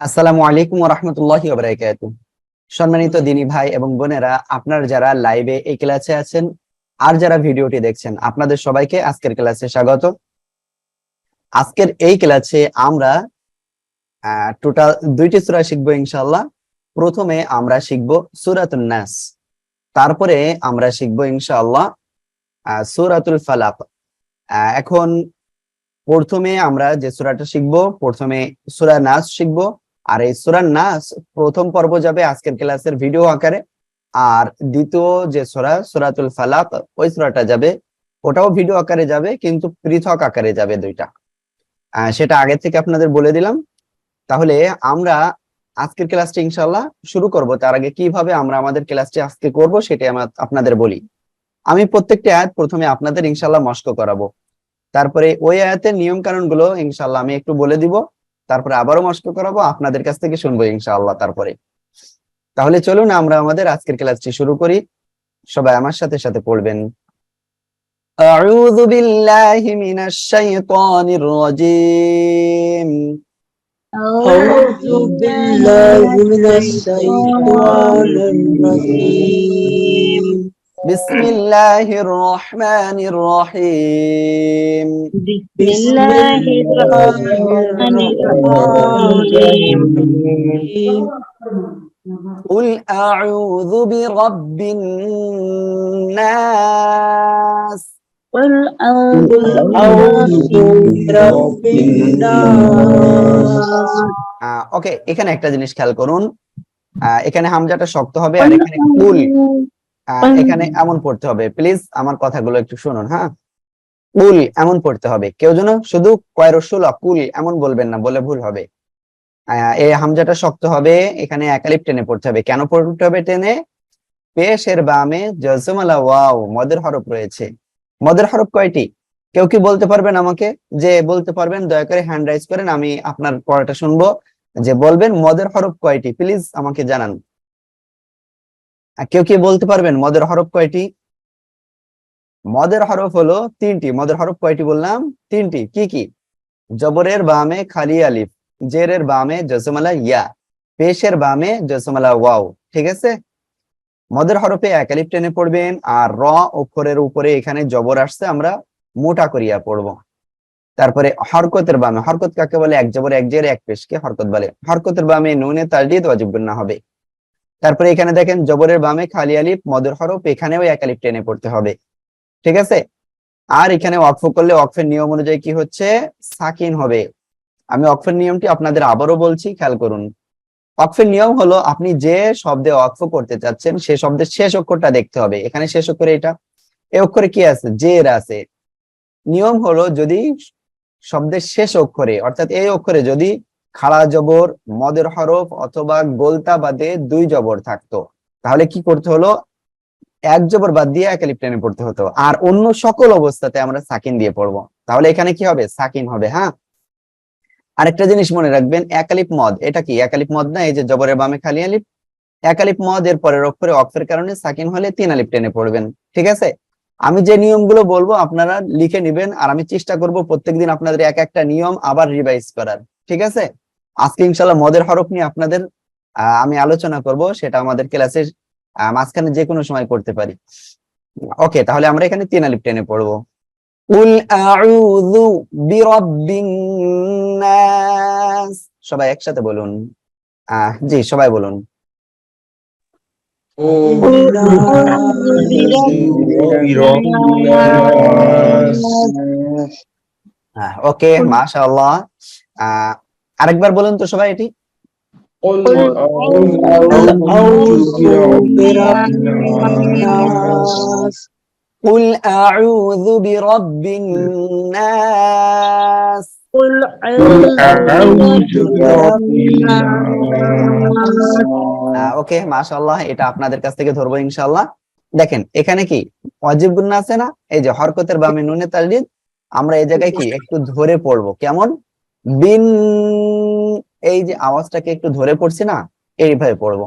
আসসালামু আলাইকুম রহমতুল্লাহ বারাকাত সম্মানিত দিনী ভাই এবং বোনেরা, আপনার যারা লাইভে এই ক্লাসে আছেন আর যারা ভিডিওটি দেখছেন, আপনাদের সবাইকে আজকের ক্লাসে স্বাগত। আজকের এই ক্লাসে আমরা টোটাল দুইটি সূরা শিখব ইনশাআল্লাহ। প্রথমে আমরা শিখব সূরাতুন নাস। তারপরে আমরা শিখব ইনশাআল্লাহ সূরাতুল ফালাক। এখন প্রথমে আমরা যে সূরাটা শিখব, প্রথমে সূরা নাস শিখব। আর এই সূরা নাস প্রথম পর্ব যাবে আজকের ক্লাসের ভিডিও আকারে। আর দ্বিতীয় যে সূরা, সূরাতুল ফালাক, ওই সূরাটা যাবে। ওটাও ভিডিও আকারে যাবে, কিন্তু পৃথক আকারে যাবে দুইটা। সেটা আগে থেকে আপনাদের বলে দিলাম। তাহলে আমরা আজকের ক্লাসটি ইনশাল্লাহ শুরু করব। তার আগে কীভাবে আমরা আমাদের ক্লাসটি আজকে করব সেটা আমার আপনাদের বলি। আমি প্রত্যেকটি আয়াত প্রথমে আপনাদের ইনশাল্লাহ মস্ক করাবো। তারপরে ওই আয়াতের নিয়ম কানুনগুলো ইনশাল্লাহ আমি একটু বলে দিব। তারপরে আবারও মস্ক করাবো আপনাদের কাছ থেকে শুনবো ইনশাআল্লাহ তারপরে তাহলে চলুন আমরা আমাদের আজকের ক্লাসটি শুরু করি সবাই আমার সাথে সাথে পড়বেন أعوذ بالله من الشيطان الرجيم أعوذ بالله من الشيطان الرجيم بسم الله الرحمن الرحيم بسم الله الرحمن الرحيم قل أعوذ برب الناس قل أعوذ برب الناس ওকে এখানে একটা জিনিস খেয়াল করুন আহ, এখানে হামজাটা শক্ত হবে আর এখানে কুল আহ, এখানে এমন পড়তে হবে। প্লিজ আমার কথাগুলো একটু শুনুন হ্যাঁ? কুল এমন পড়তে হবে। কেউ যেন শুধু কয় রসুল কুল এমন বলবেন না বলে ভুল হবে। এই হামজাটা শক্ত হবে এখানে একালিপ টেনে পড়তে হবে। কেন পড়তে হবে টেনে? পেশের বামে জজমালা ওয়াও মদের হরফ রয়েছে। মদের হরফ কয়টি? কেউ কি বলতে পারবেন আমাকে? যে বলতে পারবেন দয়া করে হ্যান্ড রাইজ করেন আমি আপনার পড়াটা শুনব। যে বলবেন মদের হরফ কয়টি? প্লিজ আমাকে জানান। কেউ কি বলতে পারবেন মদের হরফ কয়টি? মদের হরফ হলো তিনটি। মদের হরফ কয়টি বললাম? তিনটি। কি কি? জবরের বামে খালি আলিফ, জেরের বামে জসমালা ইয়া, পেশের বামে জসমালা ওয়াও। ঠিক আছে? মদের হরফে এক আলিফ টেনে পড়বেন আর র অক্ষরের উপরে এখানে জবর আসছে, আমরা মোটা করিয়া পড়ব। তারপরে হরকতের বামে, হরকত কাকে বলে? এক জবর, এক জের, এক পেশকে হরকত বলে। হরকতের বামে নুনে তাজদিদ ওয়াজিব না হবে। তারপরে এখানে দেখেন, জবরের বামে খালি আলিফ, মদের হরফ, এখানেও এক আলিফ টেনে পড়তে হবে। ঠিক আছে? আর এখানে ওয়াকফ করলে ওয়াকফের নিয়ম অনুযায়ী কি হচ্ছে? সাকিন হবে। আমি ওয়াকফের নিয়মটি আপনাদের আবারও বলছি, খেয়াল করুন। ওয়াকফের নিয়ম হলো আপনি যে শব্দে ওয়াকফ করতে চাচ্ছেন, সে শব্দের শেষ অক্ষরটা দেখতে হবে। এখানে শেষ অক্ষরে এটা। এই অক্ষরে কি আছে? জের আছে। নিয়ম হলো যদি শব্দের শেষ অক্ষরে, অর্থাৎ এই অক্ষরে যদি খাড়া জবর, মদের হরফ অথবা গোলতা বাদে দুই জবর থাকতো। তাহলে কি করতে হলো? এক জবর বাদ দিয়ে এক আলিফ টেনে পড়তে হতো। আর অন্য সকল অবস্থাতে আমরা সাকিন দিয়ে পড়ব। তাহলে এখানে কি হবে? সাকিন হবে হ্যাঁ? আরেকটা জিনিস মনে রাখবেন এক আলিফ মদ। এটা কি? এক আলিফ মদ না? এই যে জবরের বামে খালি আলিফ। এক আলিফ মদ এর পরের অক্ষরে অক্ষের কারণে সাকিন হলে তিন আলিফ টেনে পড়বেন। ঠিক আছে? আমি যে নিয়মগুলো বলব, আপনারা লিখে নেবেন। আর আমি চেষ্টা করব প্রত্যেকদিন আপনাদের এক একটা নিয়ম আবার রিভাইজ করার। ঠিক আছে? আজকে ইনশাল্লাহ মদের হরফ নিয়ে আপনাদের আহ, আমি আলোচনা করব সেটা আমাদের ক্লাসের মাঝখানে যে কোনো সময় করতে পারি। ওকে তাহলে আমরা এখানে তিন আলিফ টেনে পড়ব। উল আউযু বিরাব্বিন নাস। সবাই একসাথে বলুন। আহ জি সবাই বলুন। ওকে মাশাআল্লাহ। আহ আরেকবার বলুন তো সবাই এটি قل أعوذ برب الناس قل ওকে মাশাআল্লাহ এটা আপনাদের কাছ থেকে ধরবো ইনশাআল্লাহ দেখেন এখানে কি অজিব গুন্না আছে না এই যে হরকতের বামে নুনে তাজদিদ আমরা এই জায়গায় কি একটু ধরে পড়বো কেমন বিন এই যে আওয়াজটাকে একটু ধরে পড়ছি না এইভাবে পড়ব।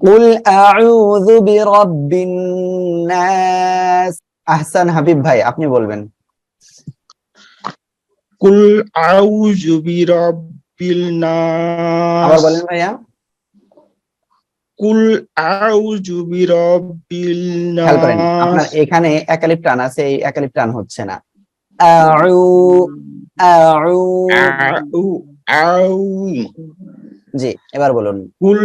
উল আউযু বিরাব্বিন নাস। আহসান হাবিব ভাই আপনি বলবেন। কুল আউযু বিরাব্বিল নাস। আবার বলেন ভাইয়া। কুল আউযু বিরাব্বিল নাস। আপনার এখানে একালিপ টান আছে এই একালিপ টান হচ্ছে না। আউ আউ আউ। আউ জি এবার বলুন। কুল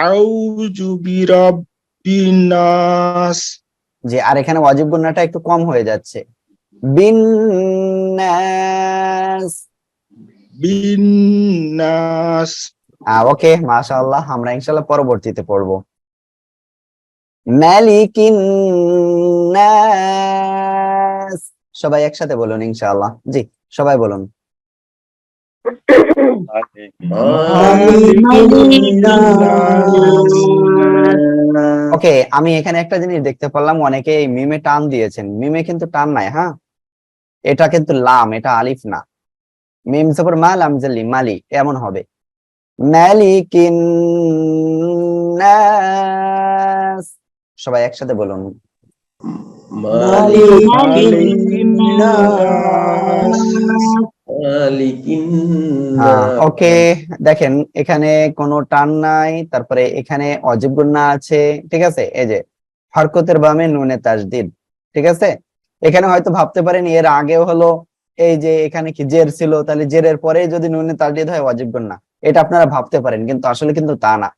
আউযু বিরাব্বিন নাস। জি আর এখানে ওয়াজিব গুন্নাটা একটু কম হয়ে যাচ্ছে। বিন নাস। বিন নাস। ওকে মাশাআল্লাহ আমরা ইনশাআল্লাহ পরবর্তীতে পড়ব। মালিকিন নাস। সবাই একসাথে বলুন, ইনশাআল্লাহ। জি, সবাই বলুন। ওকে, আমি এখানে একটা জিনিস দেখতে পারলাম, অনেকে মিমে টান দিয়েছেন। মিমে কিন্তু টান নাই হ্যাঁ? এটা কিন্তু লাম, এটা আলিফ না। মিম জবর মা, লাম জালি মালি, এমন হবে। মালিকিন সবাই একসাথে বলুন। ওকে দেখেন এখানে কোনো টান নাই তারপরে এখানে অজীব গুন্না আছে ঠিক আছে? এই যে হরকতের বামে নুনে তাসদিদ ঠিক আছে? এখানে হয়তো ভাবতে পারেন এর আগেও হলো এই যে এখানে কি জের ছিল তাহলে জেরের পরে যদি নুনে তাসদিদ হয় অজীব গুন্না এটা আপনারা ভাবতে পারেন কিন্তু আসলে কিন্তু তা না।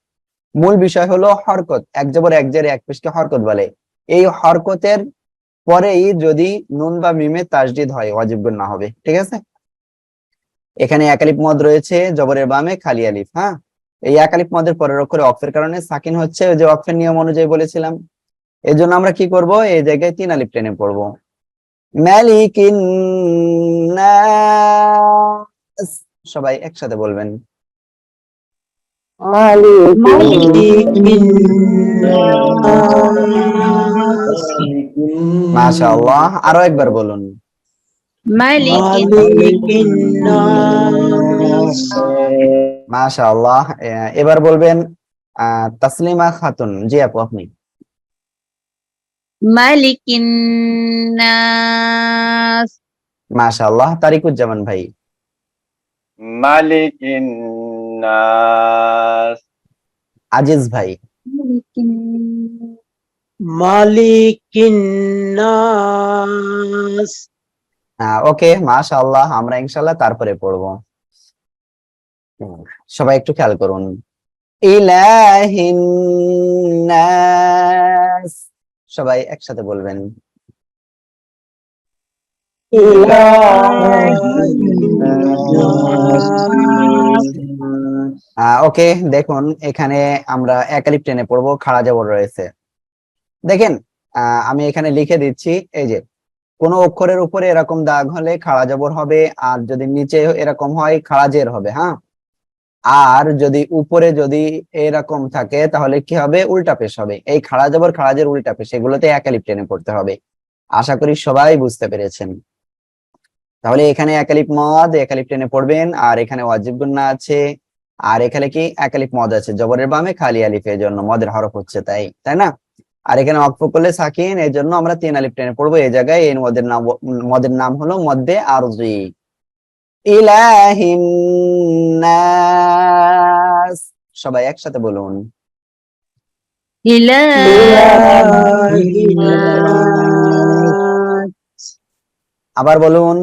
মূল বিষয় হলো হরকত এক জবর এক জের এক পেশকে হরকত বলে। এই হরকতের পরেই যদি নুন বা মিমে তাসদিদ হয় অজীব না হবে ঠিক আছে? এখানে একালিপ মদ রয়েছে জবরের বামে খালি আলিফ হ্যাঁ? এই একালিপ মদের পরের অক্ষরে অক্ষের কারণে সাকিন হচ্ছে যে অক্ষের নিয়ম অনুযায়ী বলেছিলাম। এই জন্য আমরা কি করব? এই জায়গায় তিন আলিফ টেনে পড়ব। সবাই একসাথে বলবেন। মাশাআল্লাহ আরও একবার বলুন। মালিকিন। মাশাআল্লাহ এবার বলবেন আহ, তাসলিমা খাতুন। জি আপু আপনি। মালিকিন নাস মাশাআল্লাহ তারিকুজ্জামান ভাই। মালিকিন নাস আজিজ ভাই। মালিকিন। নাস আহ, ওকে মাশাআল্লাহ আমরা ইনশাআল্লাহ তারপরে পড়ব। সবাই একটু খেয়াল করুন। সবাই একসাথে বলবেন। ওকে দেখুন এখানে আমরা একালিপ টেনে পড়ব খাড়া জবর রয়েছে। দেখেন আমি এখানে লিখে দিচ্ছি, এই যে, কোন অক্ষরের উপরে এরকম দাগ হলে খাড়া জবর হবে, আর যদি নিচে এরকম হয়, খাড়া জের হবে হ্যাঁ? আর যদি উপরে যদি এরকম থাকে, তাহলে কি হবে? উল্টা পেশ হবে। এই খাড়া জবর, খাড়া জের, উল্টা পেশ, এগুলোতে একালিপ টেনে পড়তে হবে। আশা করি সবাই বুঝতে পেরেছেন। তাহলে এখানে একালিপ মদ একালিপ টেনে পড়বেন, আর এখানে ওয়াজিব গুন্না আছে। আর এখানে কি? একালিপ মদ আছে। জবরের বামে খালি আলিফের জন্য মদের হরফ হচ্ছে তাই তাই না? আর এখানে অক্ফ করলে সাকিন এর জন্য আমরা তিন আলিফ টেনে পড়ব। এই জায়গায় এই মদের নাম মদের নাম হলো মদ্দে আরজি। ইলাহিন নাস। সবাই একসাথে বলুন। আবার বলুন।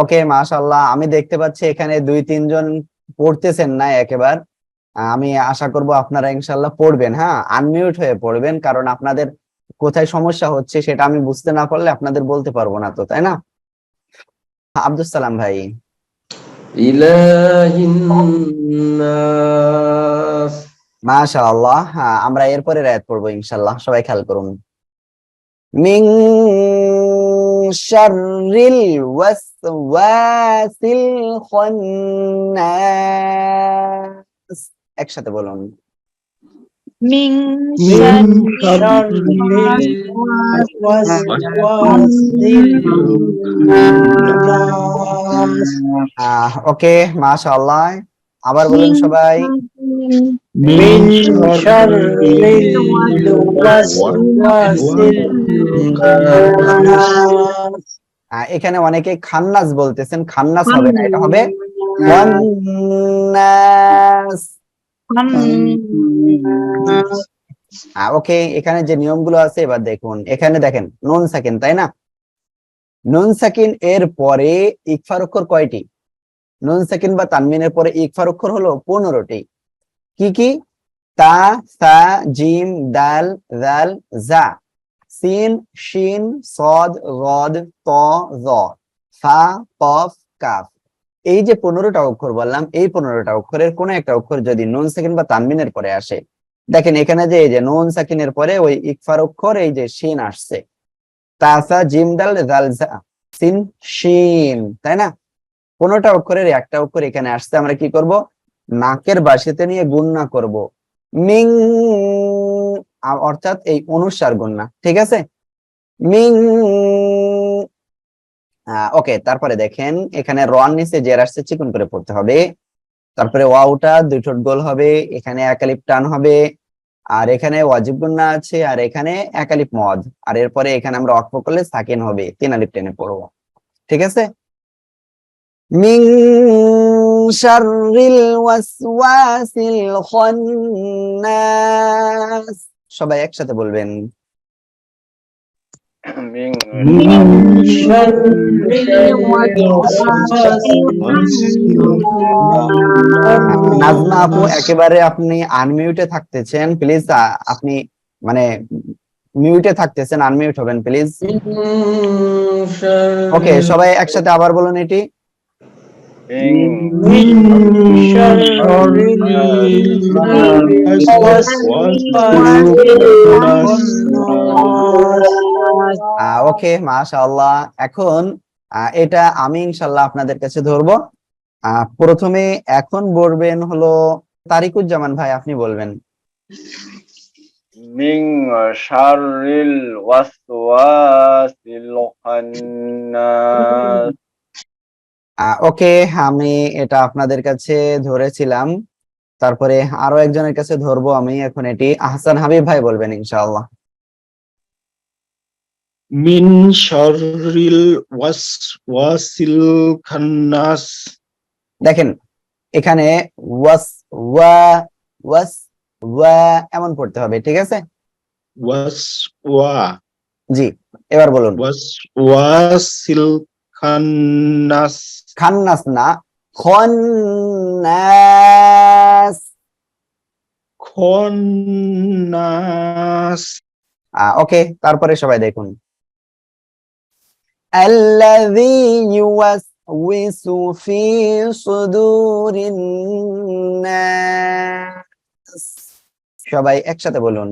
ওকে মাশাল্লাহ আমি দেখতে পাচ্ছি এখানে দুই তিনজন পড়তেছেন না একেবার। আমি আশা করব আপনারা ইনশাল্লাহ পড়বেন হ্যাঁ? আনমিউট হয়ে পড়বেন কারণ আপনাদের কোথায় সমস্যা হচ্ছে সেটা আমি বুঝতে না পারলে আপনাদের বলতে পারব না তো তাই না? আব্দুল সালাম ভাই। মাশাআল্লাহ হ্যাঁ আমরা এরপরে রায়াত পড়ব ইনশাল্লাহ সবাই খেয়াল করুন। মিং শাররিল ওয়াসওয়াসিল খান্নাস একসাথে বলুন। মিং ওকে মাশাআল্লাহ। আবার বলুন সবাই। من شر الوسواس الخناس আহ, এখানে অনেকে খান্নাস বলতেছেন খান্নাস হবে না এটা হবে ওয়ান্নাস ওকে এখানে যে নিয়মগুলো আছে এবার দেখুন এখানে দেখেন নুন সাকিন তাই না নুন সাকিন এর পরে ইকফার অক্ষর কয়টি নুন সাকিন বা তানমিনের পরে ইকফার অক্ষর হলো পনেরোটি কি কি? তা, সা, জিম, দাল জাল জা। সিন, শিন, সদ, রদ, ত, জ। ফা, কফ, কাফ। এই যে পনেরোটা অক্ষর বললাম, এই পনেরোটা অক্ষরের কোন একটা অক্ষর যদি নুন সেকেন্ড বা তানমিনের পরে আসে, দেখেন এখানে যে এই যে নুন, সাকিনের পরে ওই ইকফার অক্ষর, এই যে শিন আসছে। তাসা জিম, দাল জাল জা। সিন, শিন, তাই না? পনেরোটা অক্ষরের একটা অক্ষর এখানে আসছে, আমরা কি করব? নাকের বাসিতে নিয়ে গুণনা করব। মিং অর্থাৎ এই অনুসার গুণনা ঠিক আছে? মিং ওকে, তারপরে দেখেন, এখানে রন নিচে জের আসছে, চিকন করে পড়তে হবে। তারপরে ওয়াউটা দুই ঠোঁট গোল হবে, এখানে একালিপ টান হবে, আর এখানে ওয়াজিব গুন্না আছে, আর এখানে একালিপ মদ, আর এরপরে এখানে আমরা অক্ষ করলে সাকিন হবে, তিন আলিপ টেনে পড়ব, ঠিক আছে? মিং শাররিল ওয়াসওয়াসিল খান্নাস সবাই একসাথে বলবেন من شر নাজমা আপু একেবারে আপনি আনমিউটে থাকতেছেন প্লিজ আপনি মানে মিউটে থাকতেছেন আনমিউট হবেন প্লিজ ওকে সবাই একসাথে আবার বলুন এটি من ওকে মাশাআল্লাহ এখন আহ, এটা আমি ইনশাল্লাহ আপনাদের কাছে ধরবো আহ, প্রথমে এখন বলবেন হলো তারিকুজ্জামান ভাই আপনি বলবেন من شر الوسواس الخناس ওকে আমি এটা আপনাদের কাছে ধরেছিলাম। তারপরে আরও একজনের কাছে ধরবো আমি এখন এটি। আহসান হাবিব ভাই বলবেন ইনশাআল্লাহ। মিন শাররিল ওয়াসওয়াসিল খান্নাস। দেখেন এখানে ওয়াস ওয়া ওয়াস ওয়া এমন পড়তে হবে ঠিক আছে? ওয়াস ওয়া। জি এবার বলুন। ওয়াসওয়াসিল খান্নাস খান্নাস না খন্নাস খন্নাস ওকে তারপরে সবাই দেখুন الذي يوسوس في صدور الناس সবাই একসাথে বলুন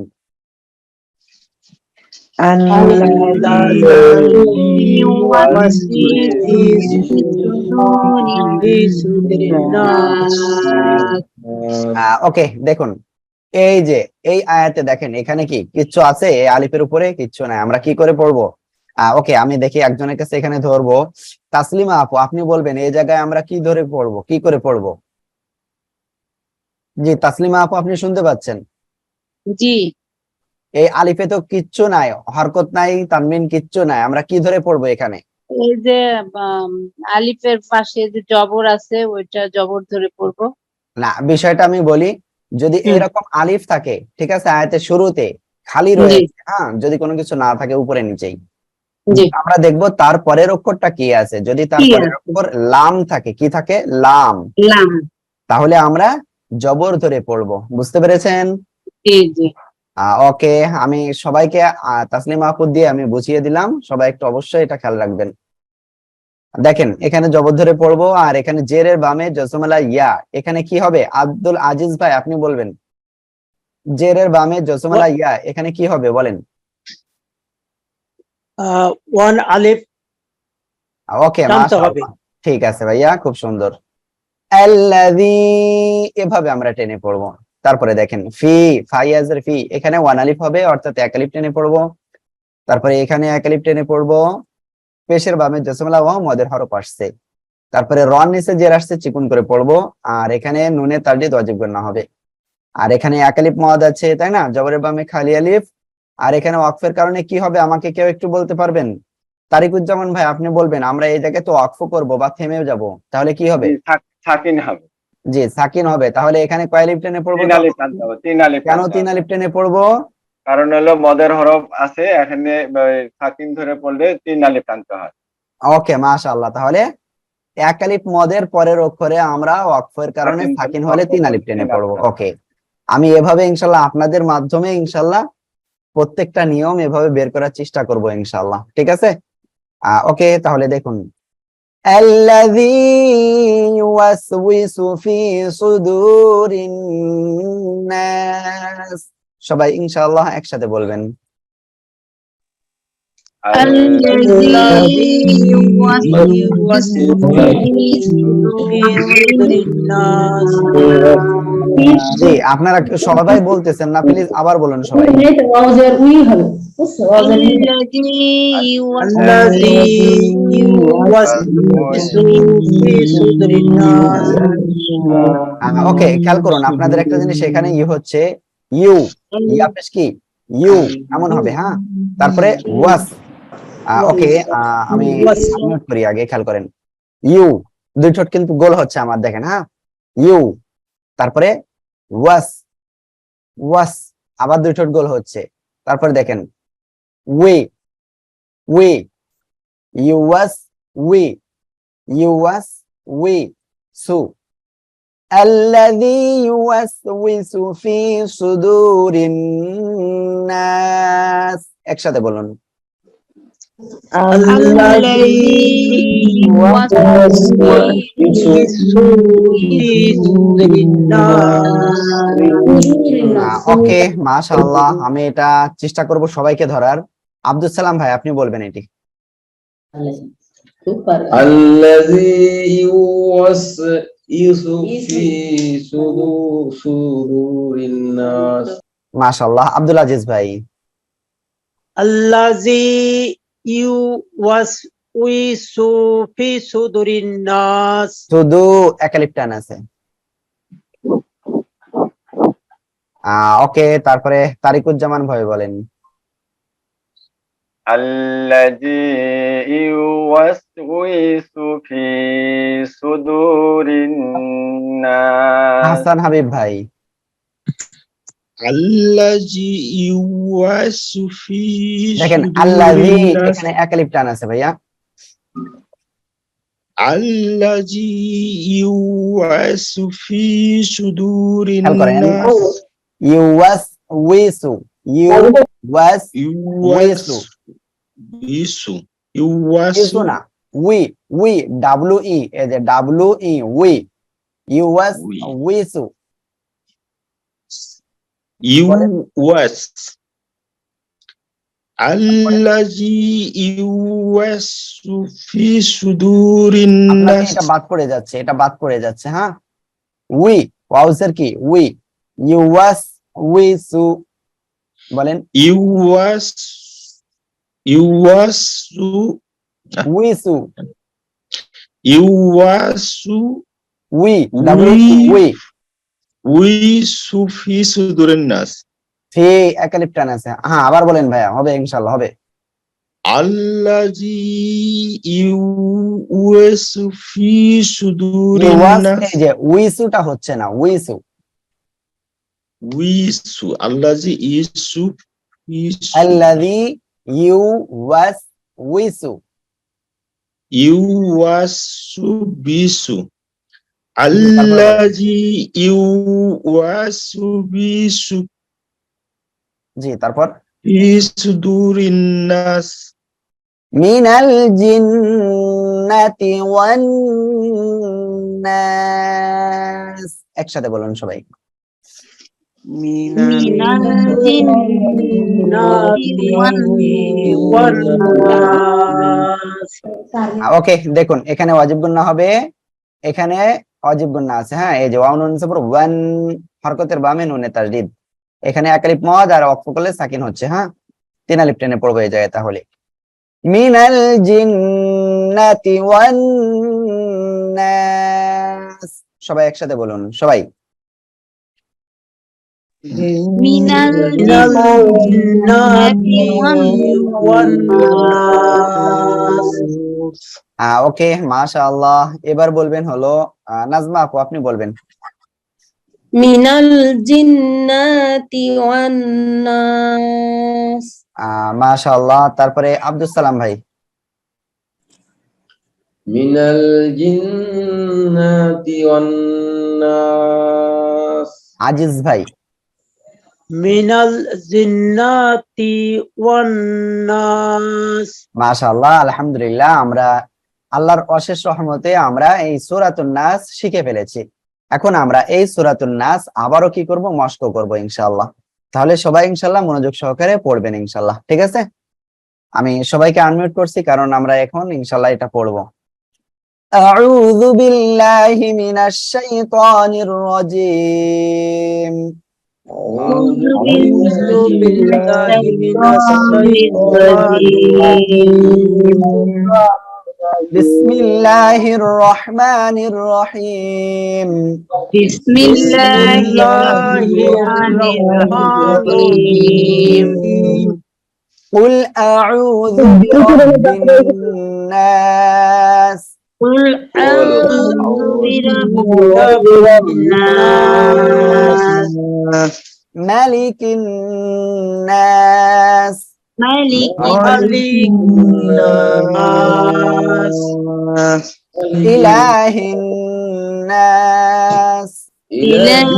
ওকে দেখুন, এই যে, এই আয়াতে দেখেন, এখানে কি কিচ্ছু আছে? এই আলিফের উপরে কিচ্ছু নাই। আমরা কি করে পড়ব? ওকে আমি দেখি একজনের কাছে এখানে ধরবো, তাসলিমা আপু, আপনি বলবেন, এই জায়গায় আমরা কি ধরে পড়ব? কি করে পড়ব? জি, তাসলিমা আপু, আপনি শুনতে পাচ্ছেন? জি। এই আলিফে তো কিচ্ছু নাই হরকত নাই তানমিন কিচ্ছু নাই। আমরা কি ধরে পড়ব এখানে? এই যে আলিফের পাশে যে জবর আছে ওইটা জবর ধরে পড়ব। না বিষয়টা আমি বলি যদি এরকম আলিফ থাকে ঠিক আছে আয়াতের শুরুতে খালি। রয়েছে হ্যাঁ যদি কোনো কিছু না থাকে উপরে নিচেই। আমরা দেখব তার পরের অক্ষরটা কি আছে যদি তার পরের অক্ষর লাম থাকে কি থাকে? লাম। লাম। তাহলে আমরা জবর ধরে পড়ব বুঝতে পেরেছেন? জি জি। ওকে আমি সবাইকে তাসলিমা আপু দিয়ে আমি বুঝিয়ে দিলাম। সবাই একটু অবশ্যই এটা খেয়াল রাখবেন। দেখেন এখানে জবর ধরে পড়ব আর এখানে জেরের বামে জসমালা ইয়া। এখানে কি হবে? আব্দুল আজিজ ভাই আপনি বলবেন। জেরের বামে জসমালা ইয়া এখানে কি হবে? বলেন। ওয়ান আলিফ ওকে। ঠিক আছে ভাইয়া খুব সুন্দর। এভাবে আমরা টেনে পড়ব। তারপরে দেখেন, ফি, ফাইয়াজের ফি, এখানে ওয়ান আলিফ হবে, অর্থাৎ এক আলিফ টেনে পড়ব। তারপরে এখানে এক আলিফ টেনে পড়ব। পেশের বামে জসমলা ওয়া মদের হরফ আসছে। তারপরে রন নিচে জের আসছে, চিকুন করে পড়ব। আর এখানে নুনে তালটি ওয়াজিব না হবে। আর এখানে এক আলিফ মদ আছে, তাই না? জবরের বামে খালি আলিফ আর এখানে ওয়াকফের কারণে কি হবে, আমাকে কেউ একটু বলতে পারবেন? তারিকুজ্জামান ভাই, আপনি বলবেন, আমরা এই জায়গায় তো ওয়াকফ করব বা থেমেও যাব। তাহলে কি হবে? সাকিন হবে। জি সাকিন হবে। তাহলে এখানে কয় আলিফ টেনে পড়ব তিন আলিফ টানতে হবে তিন আলিফ কেন তিন আলিফ টেনে পড়ব? কারণ হলো মদের হরফ আছে এখানে সাকিন ধরে পড়লে তিন আলিফ টানতে হয়। ওকে মাশাআল্লাহ। তাহলে এক আলিফ মদের পরের অক্ষরে আমরা ওয়াকফের কারণে সাকিন হলে তিন আলিফ টেনে পড়ব। ওকে আমি এভাবে ইনশাল্লাহ আপনাদের মাধ্যমে ইনশাল্লাহ প্রত্যেকটা নিয়ম এভাবে বের করার চেষ্টা করব ইনশাল্লাহ ঠিক আছে? ওকে তাহলে দেখুন الذي يوسوس في صدور الناس সবাই ইনশাআল্লাহ একসাথে বলবেন الذي يوسوس في صدور الناس জি, আপনারা সবাই বলতেছেন না প্লিজ আবার বলুন সবাই। ওকে খেয়াল করুন, আপনাদের একটা জিনিস এখানে ই হচ্ছে ইউ ইয়া পেশ কি? ইউ এমন হবে হ্যাঁ? তারপরে ওয়াস ওকে আমি করি আগে, খেয়াল করেন। ইউ দুই ঠোঁট কিন্তু গোল হচ্ছে আমার, দেখেন হ্যাঁ? ইউ তারপরে ওয়াস ওয়াস আবার দুই ঠোঁট গোল হচ্ছে তারপরে দেখেন we we you was we you was we সু الذي يوسوس في صدور الناس একসাথে বলুন الذي يوسوس في صدور الناس ওকে মাশাআল্লাহ আমি এটা চেষ্টা করব সবাইকে ধরার আব্দুল সালাম ভাই আপনি বলবেন এটি সুপার الذي يوسوس في صدور صدور الناس মাশাআল্লাহ আব্দুল আজিজ ভাই الذي يوسوس في صدور الناس শুধু একালিপ টান আছে ওকে তারপরে তারিকুজ্জামান ভাই বলেন الذي يوسوس في صدور الناس হাসান হাবিব ভাই আল্লাজি ইউয়াসু ফি দেখেন আল্লাজি এখানে একালিপ টান আছে ভাইয়া। আল্লাজি ইউয়াসু ফি সুদুরিন ইউয়াস ওয়েসু ইউয়াস ওয়েসু ইসু ইউয়াসু। উই উই ডাব্লিউ ই এই যে ডাব্লিউ ই উই। ইউয়াস ওয়েসু يوس الذي يوسوس في صدور আপনাকে الناس এটা বাদ পড়ে যাচ্ছে এটা বাদ পড়ে যাচ্ছে হ্যাঁ উই ওয়াউসের কি উই ইউ ওয়াস উইসু বলেন يوس يوس উইসু يوس উই ডাব্লিউ উই সুফি সুদুরেন নাস। ফি একালিপটান আছে। হ্যাঁ আবার বলেন ভাইয়া হবে ইনশাআল্লাহ হবে। আল্লাজি ইউ উয়েসু সুফি সুদুরেন নাস। এই যে উইসুটা হচ্ছে না উই সু উইসু। উইসু আল্লাজি ইসু আল্লাজি ইউ ওয়াস উইসু। ইউ ওয়াসু বিসু আল্লাজি ইউ ওয়াসুবি জি তারপর? ইসদুরিন নাস। মিনাল জিন্নাতি ওয়ান নাস। একসাথে বলুন সবাই। মিনাল ওয়ান ওকে দেখুন এখানে ওয়াজিব গুন্না হবে। এখানে ওয়াজিব গুন্না আছে হ্যাঁ? এই যে ওয়ান হরকতের বামে নুনে তাজদিদ। এখানে একালিপ মদ আর অক্ফ সাকিন হচ্ছে হ্যাঁ? তিন টেনে পড়বে এই জায়গায় তাহলে। মিনাল জিন্নাতি ওয়ান সবাই একসাথে বলুন, সবাই। মিনাল জিন্নাতি ওয়ান ওকে মাশাআল্লাহ। এবার বলবেন হলো আহ, নাজমা আপু আপনি বলবেন। মিনাল জিন্নাতি ওয়ান নাস। আহ, মাশাআল্লাহ। তারপরে আব্দুল সালাম ভাই। মিনাল জিন্নাতি ওয়ান নাস। আজিজ ভাই। মিনাল জিন্নাতি ওয়ান নাস। মাশাআল্লাহ আলহামদুলিল্লাহ আমরা আল্লাহর অশেষ রহমতে আমরা এই সূরাতুন নাস শিখে ফেলেছি এখন আমরা এই সূরাতুন নাস আবারও কি করব মস্ক করব ইনশাআল্লাহ তাহলে সবাই ইনশাআল্লাহ মনোযোগ সহকারে পড়বেন ইনশাআল্লাহ ঠিক আছে আমি সবাইকে আনমিউট করছি কারণ আমরা এখন ইনশাআল্লাহ এটা পড়ব أعوذ بالله من الشيطان الرجيم أعوذ بالله من الشيطان بسم الله الرحمن الرحيم. بسم الله الرحمن الرحيم. قل أعوذ برب الناس. قل أعوذ برب الناس. ملك الناس. ملك الناس إله الناس إله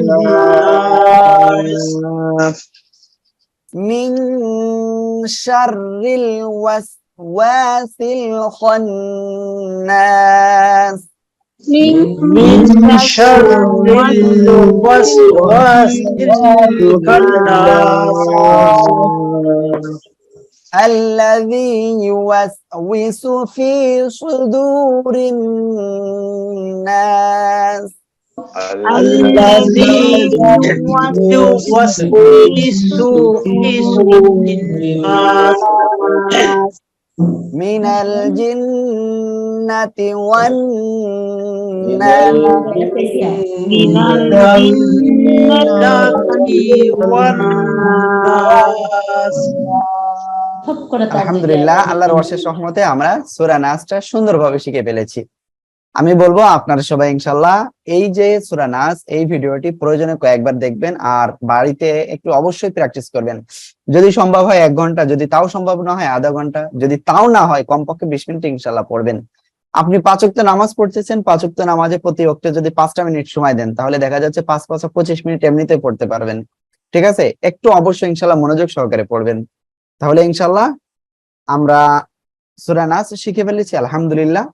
الناس من شر الوسواس الخناس. من شر الوسواس الخناس الذي يوسوس في صدور الناس. الذي يوسوس في صدور الناس. من الجنة والناس. من الجنة والناس ঠক করে তার আলহামদুলিল্লাহ আল্লাহর অশেষ রহমতে আমরা সূরা নাসটা সুন্দরভাবে শিখে ফেলেছি আমি বলবো আপনারা সবাই ইনশাল্লাহ এই যে সূরা নাস এই ভিডিওটি প্রয়োজনে কয়েকবার দেখবেন আর বাড়িতে একটু অবশ্যই প্র্যাকটিস করবেন যদি সম্ভব হয় এক ঘন্টা যদি তাও সম্ভব না হয় আধা ঘন্টা যদি তাও না হয় কমপক্ষে বিশ মিনিট ইনশাল্লাহ পড়বেন আপনি পাঁচ নামাজ পড়তেছেন, পাঁচ নামাজে প্রতি ওয়াক্তে যদি পাঁচটা মিনিট সময় দেন, তাহলে দেখা যাচ্ছে পাঁচ পাঁচ পঁচিশ মিনিট এমনিতে পড়তে পারবেন। ঠিক আছে? একটু অবশ্যই ইনশাল্লাহ মনোযোগ সহকারে পড়বেন। তাহলে ইনশাল্লাহ আমরা সুরানাস শিখে ফেলেছি, আলহামদুলিল্লাহ।